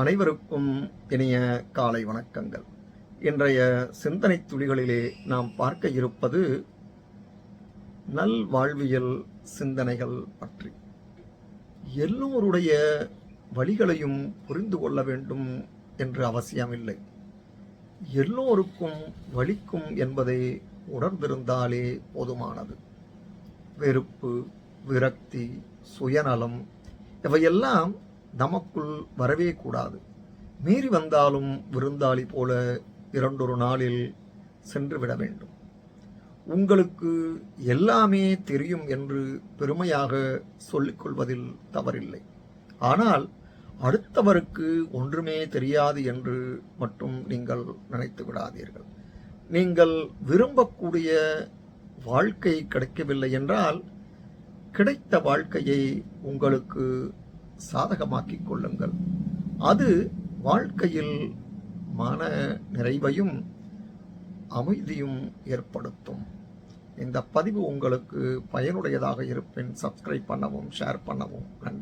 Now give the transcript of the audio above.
அனைவருக்கும் இனிய காலை வணக்கங்கள். இன்றைய சிந்தனை துளிகளிலே நாம் பார்க்க இருப்பது நல் வாழ்வியல் சிந்தனைகள் பற்றி. எல்லோருடைய வழிகளையும் புரிந்து கொள்ள வேண்டும் என்று அவசியமில்லை. எல்லோருக்கும் வலிக்கும் என்பதை உணர்ந்திருந்தாலே போதுமானது. வெறுப்பு விரக்தி சுயநலம் இவையெல்லாம் நமக்குள் வரவே கூடாது. மீறி வந்தாலும் விருந்தாளி போல இரண்டொரு நாளில் சென்று விட வேண்டும். உங்களுக்கு எல்லாமே தெரியும் என்று பெருமையாக சொல்லிக்கொள்வதில் தவறில்லை. ஆனால் அடுத்தவருக்கு ஒன்றுமே தெரியாது என்று மட்டும் நீங்கள் நினைத்து விடாதீர்கள். நீங்கள் விரும்பக்கூடிய வாழ்க்கை கிடைக்கவில்லை என்றால் கிடைத்த வாழ்க்கையை உங்களுக்கு சாதகமாக்கிக் கொள்ளுங்கள் அது வாழ்க்கையில் மன நிறைவையும் அமைதியும் ஏற்படுத்தும். இந்த பதிவு உங்களுக்கு பயனுடையதாக இருப்பின் சப்ஸ்கிரைப் பண்ணவும் ஷேர் பண்ணவும். நன்றி.